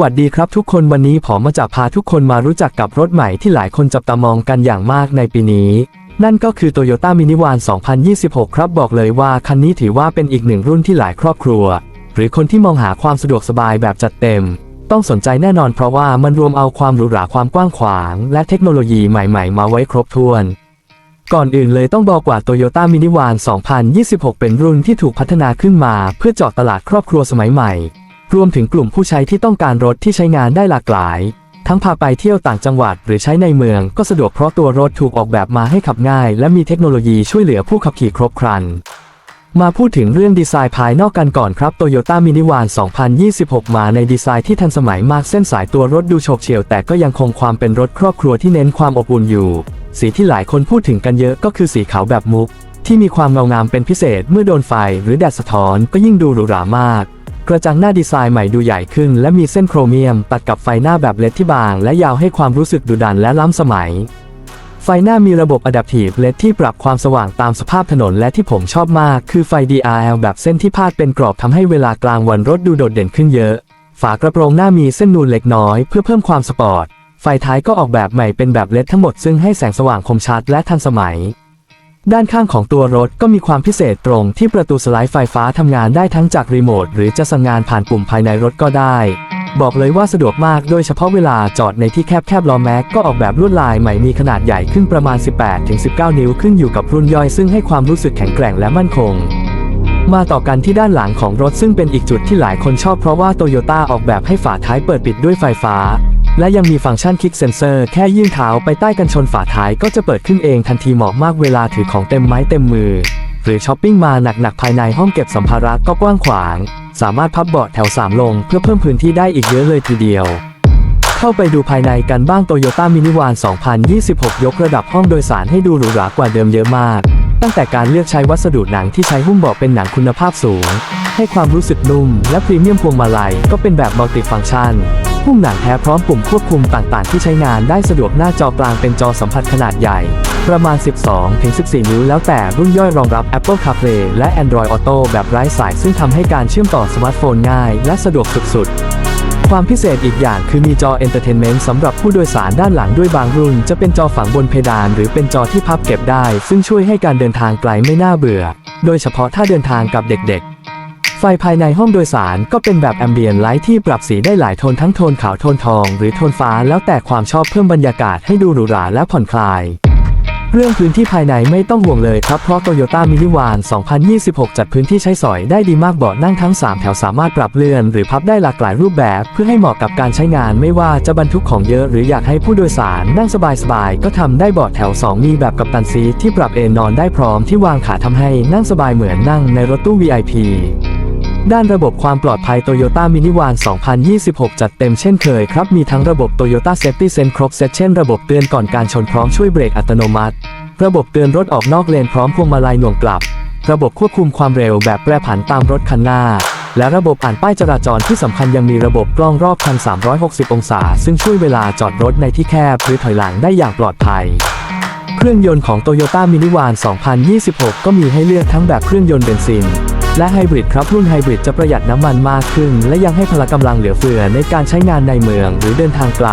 วัสดีครับทุกคนวันนี้ผมมาจะพาทุกคนมารู้จักกับรถใหม่ที่หลายคนจับตามองกันอย่างมากในปีนี้ นั่นก็คือ Toyota Mini Van 2026 ครับบอกเลยว่าคันนี้ถือว่าเป็นอีกหนึ่งรุ่นที่หลายครอบครัว หรือคนที่มองหาความสะดวกสบายแบบจัดเต็ม ต้องสนใจแน่นอนเพราะว่ามันรวมเอาความหรูหราความกว้างขวาง และเทคโนโลยีใหม่ๆ มาไว้ครบถ้วนก่อนอื่นเลยต้องบอกว่า Toyota Mini Van 2026 เป็นรุ่นที่ถูกพัฒนาขึ้นมาเพื่อเจาะตลาดครอบครัวสมัยใหม่ รวมถึงกลุ่มผู้ใช้ที่ต้องการรถที่ใช้งานได้หลากหลาย ทั้งพาไปเที่ยวต่างจังหวัด หรือใช้ในเมืองก็สะดวกเพราะตัวรถถูกออกแบบมาให้ขับง่าย และมีเทคโนโลยีช่วยเหลือผู้ขับขี่ครบครัน มาพูดถึงเรื่องดีไซน์ภายนอกกันก่อนครับ Toyota Mini Van 2026 มาในดีไซน์ที่ทันสมัยมากเส้นสายตัวรถดูโฉบเฉี่ยว แต่ก็ยังคงความเป็นรถครอบครัวที่เน้นความอบอุ่นอยู่ สีที่หลายคนพูดถึงกันเยอะก็คือสีขาวแบบมุกที่มีความเงางามเป็นพิเศษเมื่อโดนไฟหรือแดดสะท้อนก็ยิ่งดูหรูหรามาก กระจังหน้าดีไซน์ใหม่ดูใหญ่ขึ้น และมีเส้นโครเมียม ตัดกับไฟหน้าแบบเลดที่บาง และยาวให้ความรู้สึกดุดันและล้ำสมัย ไฟหน้ามีระบบ Adaptive LED ที่ปรับความสว่างตามสภาพถนนและที่ผมชอบมาก คือไฟ DRL แบบเส้นที่พาดเป็นกรอบทำให้เวลากลางวันรถดูโดดเด่นขึ้นเยอะ ฝากระโปรงหน้ามีเส้นนูนเล็กน้อยเพื่อเพิ่มความสปอร์ตไฟท้ายก็ออกแบบใหม่เป็นแบบเลดทั้งหมดซึ่งให้แสงสว่างคมชัดและทันสมัย ด้านข้างของตัวรถก็มีความพิเศษตรงที่ประตูสไลด์ไฟฟ้าทำงานได้ทั้งจากรีโมทหรือจะสั่งงานผ่านปุ่มภายในรถก็ได้ บอกเลยว่าสะดวกมากโดยเฉพาะเวลาจอดในที่แคบๆล้อแม็กก็ออกแบบลวดลายใหม่มีขนาดใหญ่ขึ้นประมาณ 18-19 นิ้วขึ้นอยู่กับรุ่นย่อยซึ่งให้ความรู้สึกแข็งแกร่งและมั่นคงมาต่อกันที่ด้านหลังของรถซึ่งเป็นอีกจุดที่หลายคนชอบเพราะว่าโตโยต้าออกแบบให้ฝาท้ายเปิดปิดด้วยไฟฟ้า และยังมีฟังก์ชันคลิกเซนเซอร์แค่ยื่นเท้าไปใต้กันชนฝาท้ายก็จะเปิดขึ้นเองทันทีเหมาะมากเวลาถือของเต็มไม้เต็มมือ หรือช้อปปิ้งมาหนักๆภายในห้องเก็บสัมภาระก็กว้างขวาง สามารถพับเบาะแถว 3 ลง เพื่อเพิ่มพื้นที่ได้อีกเยอะเลยทีเดียว เข้าไปดูภายในกันบ้าง Toyota Mini Van 2026 ยกระดับห้องโดยสารให้ดูหรูหรากว่าเดิมเยอะมาก ตั้งแต่การเลือกใช้วัสดุหนังที่ใช้หุ้มเบาะเป็นหนังคุณภาพสูง ให้ความรู้สึกนุ่ม และพรีเมียมพวงมาลัยก็เป็นแบบมัลติฟังก์ชันหุ้มหนังแท้พร้อมปุ่มควบคุมต่างๆ ที่ใช้งานได้สะดวกหน้าจอกลางเป็นจอสัมผัสขนาดใหญ่ ประมาณ 12-14 นิ้วแล้วแต่รุ่นย่อยรองรับ Apple CarPlay และ Android Auto แบบไร้สายซึ่งทำให้การเชื่อมต่อสมาร์ทโฟนง่าย และสะดวกสุดๆความพิเศษอีกอย่างคือมีจอ Entertainment สำหรับผู้โดยสารด้านหลังด้วยบางรุ่น จะเป็นจอฝังบนเพดาน หรือเป็นจอที่พับเก็บได้ ซึ่งช่วยให้การเดินทางไกลไม่น่าเบื่อ โดยเฉพาะถ้าเดินทางกับเด็กๆ ฟภายในห้องโดยสารก็เป็นแบบแอมเบียนไลท์ที่ปรับสีได้หลายโทนทั้งโทนขาวโทนทอง หรือโทนฟ้าแล้วแต่ความชอบเพิ่มบรรยากาศให้ดูหรูหราและผ่อนคลาย เรื่องพื้นที่ภายในไม่ต้องห่วงเลยครับ เพราะ Toyota Mini Van 2026 จัดพื้นที่ใช้สอยได้ดีมากเบาะนั่งทั้ง 3 แถวสามารถปรับเลื่อนหรือพับได้หลากหลายรูปแบบ เพื่อให้เหมาะกับการใช้งานไม่ว่าจะบรรทุกของเยอะหรืออยากให้ผู้โดยสารนั่งสบายๆก็ทำได้เบาะแถว 2 มีแบบกับตันซีที่ปรับเอนนอนได้พร้อมที่วางขาทำให้นั่งสบายเหมือนนั่งในรถตู้ VIP ด้านระบบความปลอดภัย Toyota Mini Van 2026 จัดเต็มเช่นเคยครับ มีทั้งระบบ Toyota Safety Sense ครบเซตเช่นระบบเตือนก่อนการชนพร้อมช่วยเบรกอัตโนมัติ ระบบเตือนรถออกนอกเลนพร้อมพวงมาลัยหน่วงกลับ ระบบควบคุมความเร็วแบบแปรผันตามรถคันหน้า และระบบอ่านป้ายจราจรที่สำคัญยังมีระบบกล้องรอบคัน 360 องศา ซึ่งช่วยเวลาจอดรถในที่แคบหรือถอยหลังได้อย่างปลอดภัยเครื่องยนต์ของ Toyota Mini Van 2026 ก็มีให้เลือกทั้งแบบเครื่องยนต์เบนซิน และไฮบริดครับรุ่นไฮบริดจะประหยัดน้ำมันมากขึ้น และยังให้พละกำลังเหลือเฟือในการใช้งานในเมืองหรือเดินทางไกล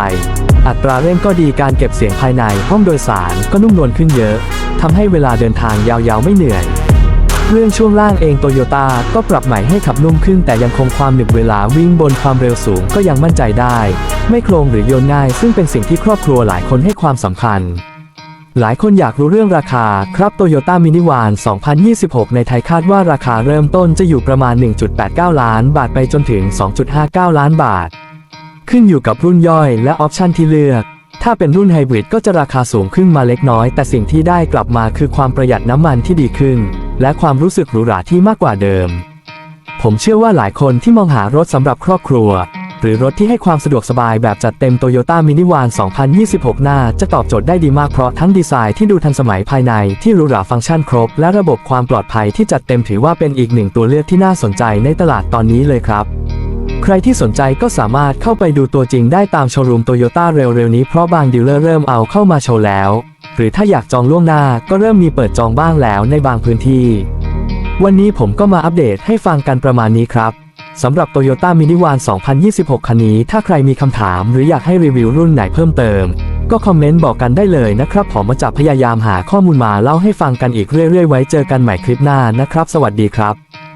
อัตราเร่งก็ดีการเก็บเสียงภายในห้องโดยสารก็นุ่มนวลขึ้นเยอะทำให้เวลาเดินทางยาวๆไม่เหนื่อยเรื่องช่วงล่างเองโตโยต้าก็ปรับใหม่ให้ขับนุ่มขึ้น แต่ยังคงความหนึบเวลาวิ่งบนความเร็วสูงก็ยังมั่นใจได้ ไม่โครงหรือโยนง่าย ซึ่งเป็นสิ่งที่ครอบครัวหลายคนให้ความสำคัญ หลายคนอยากรู้เรื่องราคา ครับ Toyota Mini Van 2026 ในไทยคาดว่าราคาเริ่มต้นจะอยู่ประมาณ 1.89 ล้านบาทไปจนถึง 2.59 ล้านบาท ขึ้นอยู่กับรุ่นย่อยและออปชันที่เลือก ถ้าเป็นรุ่นไฮบริดก็จะราคาสูงขึ้นมาเล็กน้อย แต่สิ่งที่ได้กลับมาคือความประหยัดน้ำมันที่ดีขึ้น และความรู้สึกหรูหราที่มากกว่าเดิม ผมเชื่อว่าหลายคนที่มองหารถสำหรับครอบครัว หรือรถที่ให้ความสะดวกสบายแบบจัดเต็ม Toyota Mini Van 2026น่าจะตอบโจทย์ได้ดีมากเพราะทั้งดีไซน์ที่ดูทันสมัยภายในที่หรูหราฟังก์ชันครบ และระบบความปลอดภัยที่จัดเต็มถือว่าเป็นอีกหนึ่งตัวเลือกที่น่าสนใจในตลาดตอนนี้เลยครับ ใครที่สนใจก็สามารถเข้าไปดูตัวจริงได้ตามโชว์รูมโตโยต้าเร็วๆนี้เพราะบางดีลเลอร์เริ่มเอาเข้ามาโชว์แล้ว หรือถ้าอยากจองล่วงหน้าก็เริ่มมีเปิดจองบ้างแล้วในบางพื้นที่ วันนี้ผมก็มาอัปเดตให้ฟังกันประมาณนี้ครับ สำหรับ Toyota Mini Van 2026 คันนี้ ถ้าใครมีคำถามหรืออยากให้รีวิวรุ่นไหนเพิ่มเติม ก็คอมเมนต์บอกกันได้เลยนะครับ ผมมาจะพยายามหาข้อมูลมาเล่าให้ฟังกันอีกเรื่อยๆ ไว้เจอกันใหม่คลิปหน้านะครับ สวัสดีครับ